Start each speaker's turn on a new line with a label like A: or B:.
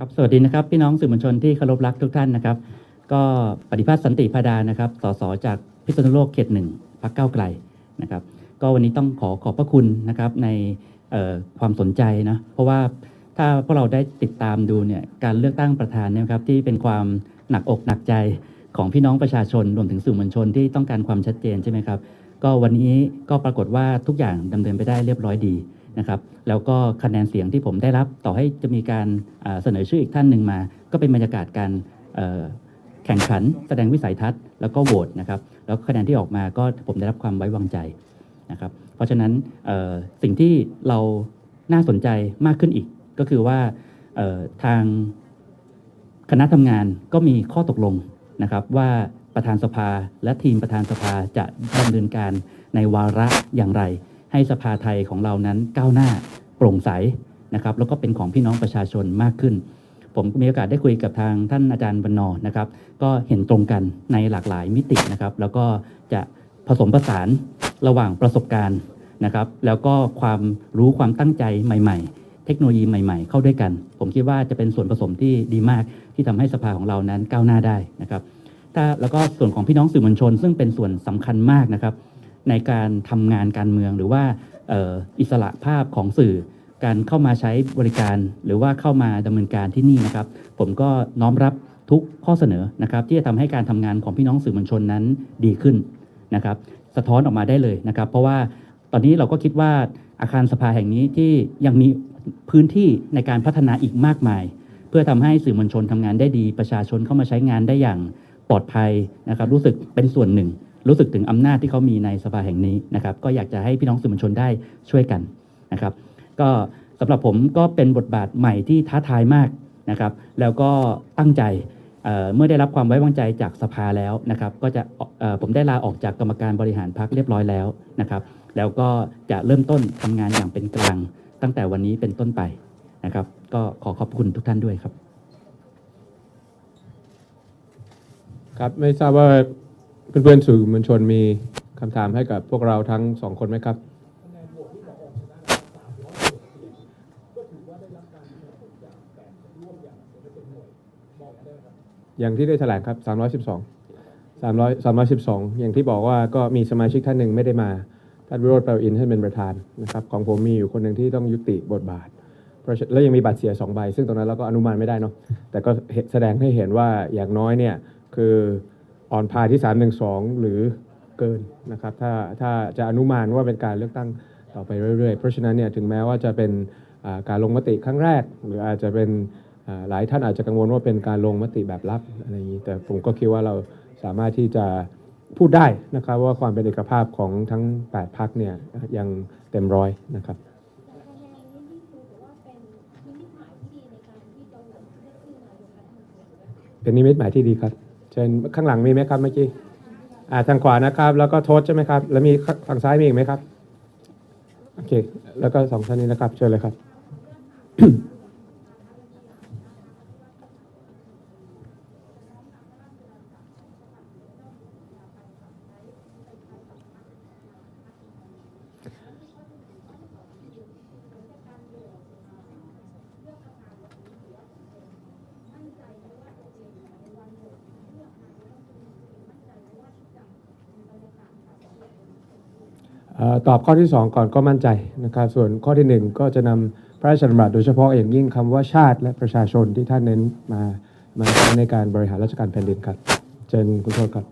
A: ครับสวัสดีนะครับพี่น้องสื่อมวลชนที่เคารพรักทุกท่านนะครับ ก็ปฏิภาณสันติพาดานะครับสสจากพิษณุโลกเขตหนึ่งพักเก้าไกลนะครับ ก็วันนี้ต้องขอขอบพระคุณนะครับในความสนใจนะเพราะว่าถ้าพวกเราได้ติดตามดูเนี่ยการเลือกตั้งประธานเนี่ยครับที่เป็นความหนักอกหนักใจของพี่น้องประชาชนรวมถึงสื่อมวลชนที่ต้องการความชัดเจนใช่ไหมครับ ก็วันนี้ก็ปรากฏว่าทุกอย่างดำเนินไปได้เรียบร้อยดี นะครับ แล้วก็คะแนนเสียงที่ผมได้รับต่อให้จะมีการเสนอชื่ออีกท่านหนึ่งมา ก็เป็นบรรยากาศการแข่งขัน แสดงวิสัยทัศน์แล้วก็โหวตนะครับ แล้วคะแนนที่ออกมาก็ผมได้รับความไว้วางใจนะครับ เพราะฉะนั้นสิ่งที่เราน่าสนใจมากขึ้นอีก ก็คือว่าทางคณะทำงานก็มีข้อตกลงนะครับว่าประธานสภาและทีมประธานสภาจะดำเนินการในวาระอย่างไร ให้สภาไทยของเรานั้นก้าวหน้าโปร่งใสนะครับแล้วก็เป็นของพี่น้องประชาชนมากขึ้น ผมมีโอกาสได้คุยกับทางท่านอาจารย์บรรณอนะครับ ก็เห็นตรงกันในหลากหลายมิตินะครับ แล้วก็จะผสมผสานระหว่างประสบการณ์นะครับ แล้วก็ความรู้ความตั้งใจใหม่ ๆเทคโนโลยีใหม่ๆ เข้าด้วยกัน ผมคิดว่าจะเป็นส่วนผสมที่ดีมากที่ทำให้สภาของเรานั้นก้าวหน้าได้นะครับ ถ้าแล้วก็ส่วนของพี่น้องสื่อมวลชน ซึ่งเป็นส่วนสำคัญมากนะครับ ในการทำงานการเมืองหรือว่าอิสระภาพของสื่อ การเข้ามาใช้บริการ หรือว่าเข้ามาดำเนินการที่นี่นะครับ ผมก็น้อมรับทุกข้อเสนอนะครับ ที่จะทำให้การทำงานของพี่น้องสื่อมวลชนนั้นดีขึ้นนะครับ สะท้อนออกมาได้เลยนะครับ เพราะว่าตอนนี้เราก็คิดว่าอาคารสภาแห่งนี้ที่ยังมีพื้นที่ในการพัฒนาอีกมากมาย เพื่อทำให้สื่อมวลชนทำงานได้ดี ประชาชนเข้ามาใช้งานได้อย่างปลอดภัยนะครับ รู้สึกเป็นส่วนหนึ่ง รู้สึกถึงอำนาจที่เขามีในสภาแห่งนี้นะครับ ก็อยากจะให้พี่น้องสื่อมวลชนได้ช่วยกันนะครับ ก็สำหรับผมก็เป็นบทบาทใหม่ที่ท้าทายมากนะครับ แล้วก็ตั้งใจเเมื่อได้รับความไว้วางใจจากสภาแล้วนะครับ ก็จะผมได้ลาออกจากกรรมการบริหารพรรคเรียบร้อยแล้วนะครับ แล้วก็จะเริ่มต้นทำงานอย่างเป็นกลาง ตั้งแต่วันนี้เป็นต้นไปนะครับ ก็ขอขอบคุณทุกท่านด้วยครับ
B: ครับไม่ทราบว่า เพื่อนๆสื่อมวลชนมีคำถามให้กับพวกเราทั้งสองคนไหมครับ อย่างที่ได้แถลงครับ 312 300 312 อย่างที่บอกว่าก็มีสมาชิกท่านหนึ่งไม่ได้มาท่านวิโรจน์เปาอินท่านเป็นประธานนะครับของผมมีอยู่คนหนึ่งที่ต้องยุติบทบาทเพราะแล้วยังมีบัตรเสียสองใบซึ่งตรงนั้นเราก็อนุมานไม่ได้เนาะแต่ก็แสดงให้เห็นว่าอย่างน้อยเนี่ยคือ อ่อนพาที่ 312 หรือเกินนะครับถ้าถ้าจะอนุมานว่าเป็นการเลือกตั้งต่อไปเรื่อยๆ เพราะฉะนั้นเนี่ยถึงแม้ว่าจะเป็นอ่าการลงมติครั้งแรก หรืออาจจะเป็นอ่าหลายท่านอาจจะกังวลว่าเป็นการลงมติแบบลับอะไรอย่างนี้แต่ผมก็คิดว่าเราสามารถที่จะพูดได้นะครับว่าความเป็นเอกภาพของทั้ง 8 พักเนี่ยยังเต็มร้อยนะครับ
C: แต่คะแนนนี้นี่คือถือว่าเป็นนิมิตหมายที่ดีในการที่จะโหวตเลือกชื่อนายกรัฐมนตรีถูกไหมคะ
B: เป็นนิมิตหมายที่ดีครับเชิญข้างหลังมีไหมครับเมื่อกี้อ่าทางขวานะครับ แล้วก็โทษใช่ไหมครับ แล้วมีฝั่งซ้ายมีอีกไหมครับ โอเค แล้วก็สองท่านนี้นะครับ เชิญเลยครับ ตอบข้อที่ 2 ก่อนก็มั่นใจนะครับส่วนข้อทีหนึ่1 ก็จะนำพระราชดำรัสโดยเฉพาะอย่างยิ่งคำว่าชาติและประชาชนที่ท่านเน้นมามาใช้ในการบริหารราชการแผ่นดินครับ เจนคุณโทษครับ